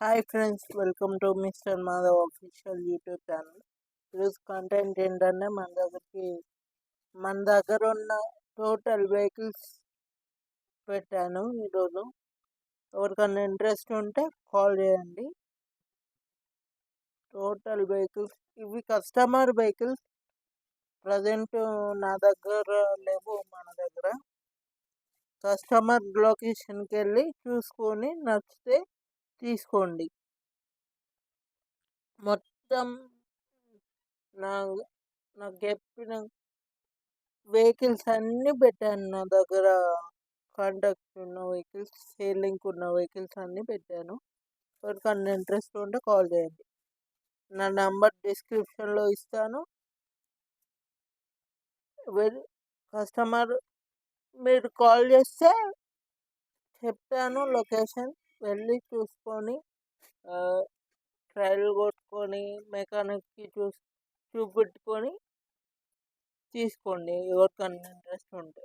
Hi friends welcome to mister Madhav official YouTube channel ఈరోజు content ఏంటంటే మన దగ్గరికి మన దగ్గర ఉన్న టోటల్ వెహికల్స్ పెట్టాను ఈరోజు. ఎవరికన్నా ఇంట్రెస్ట్ ఉంటే కాల్ చేయండి. టోటల్ వెహికల్స్ ఇవి కస్టమర్ వెహికల్స్ ప్రజెంట్ నా దగ్గర లేవు మన దగ్గర. కస్టమర్ లొకేషన్కి వెళ్ళి చూసుకొని నచ్చితే తీసుకోండి. మొత్తం నా నాకు చెప్పిన వెహికల్స్ అన్నీ పెట్టాను నా దగ్గర. కాంటాక్ట్ ఉన్న వెహికల్స్ సేలింగ్కి ఉన్న వెహికల్స్ అన్నీ పెట్టాను. ఎవరికన్నా ఇంట్రెస్ట్ ఉంటే కాల్ చేయండి. నా నంబర్ డిస్క్రిప్షన్లో ఇస్తాను. కస్టమర్ మీరు కాల్ చేస్తే చెప్తాను లొకేషన్. వెళ్ళి చూసుకొని ట్రయల్ కొట్టుకొని మెకానిక్కి చూ చూపెట్టుకొని తీసుకోండి. ఎవరికన్నా ఇంట్రెస్ట్ ఉంటే.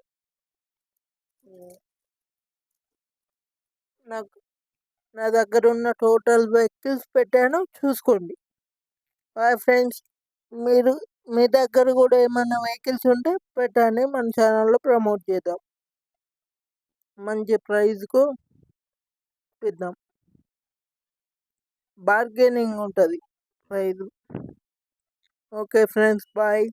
నాకు నా దగ్గర ఉన్న టోటల్ వెహికల్స్ పెట్టాను. చూసుకోండి. Bye friends. మీరు మీ దగ్గర కూడా ఏమైనా వెహికల్స్ ఉంటే పెట్టండి. మన ఛానల్లో ప్రమోట్ చేద్దాం. మంచి ప్రైజ్కు ఇప్పిద్దాం బార్గెనింగ్ ఉంటుంది. Price okay friends bye